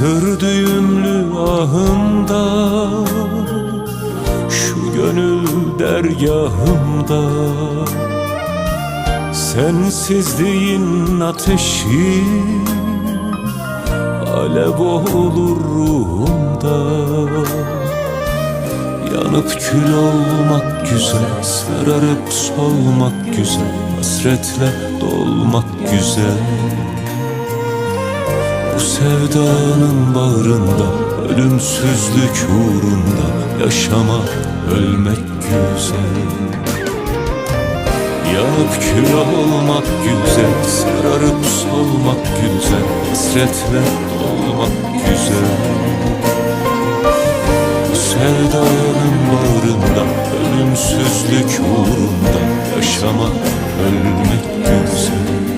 Sürdüğümlü ahımda Şu gönül dergahımda. Sensizliğin ateşi Alev olur ruhumda. Yanıp kül olmak güzel Sararıp solmak güzel Hasretle dolmak güzel. Bu sevdanın bağrında Ölümsüzlük uğrunda Yaşamak, ölmek güzel. Yanıp kül olmak güzel Sararıp solmak güzel Hasretle dolmak güzel. Bu sevdanın bağrında Ölümsüzlük uğrunda Yaşamak, ölmek güzel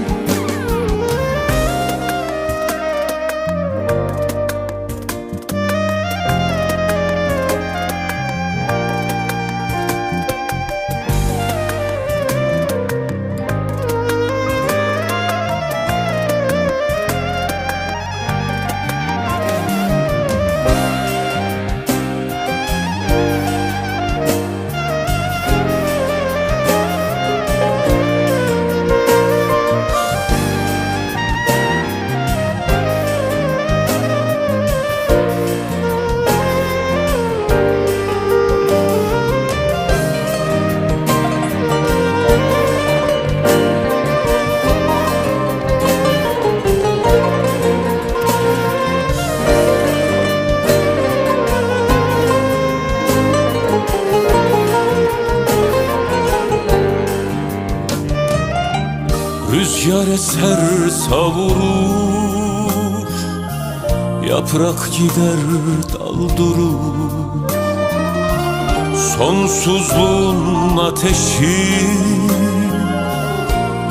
Rüzgar eser savurur Yaprak gider dal durur. Sonsuzluğun ateşi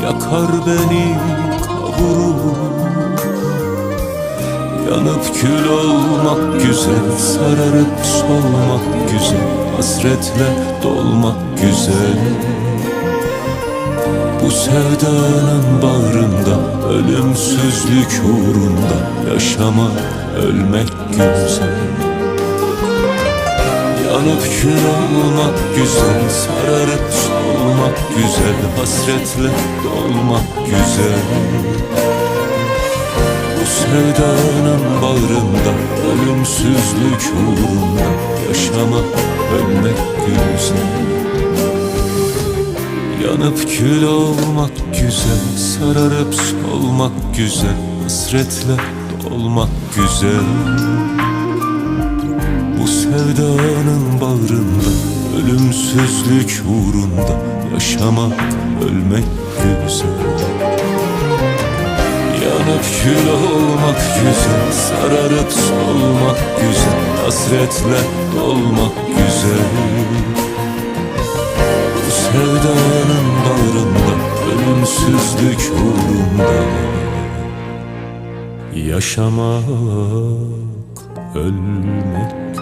Yakar beni kavurur. Yanıp kül olmak güzel Sararıp solmak güzel Hasretle dolmak güzel bu sevdanın bağrında Ölümsüzlük uğrunda Yaşamak, ölmek güzel. Yanıp kül olmak güzel Sararıp solmak güzel Hasretle dolmak güzel. Bu sevdanın bağrında Ölümsüzlük uğrunda Yaşamak, ölmek güzel Yanıp kül olmak güzel Sararıp solmak güzel Hasretle dolmak güzel. Bu sevdanın bağrında Ölümsüzlük uğrunda Yaşamak, ölmek güzel. Yanıp kül olmak güzel Sararıp solmak güzel Hasretle dolmak büyük uğrunda Yaşamak ölmek ölmektir.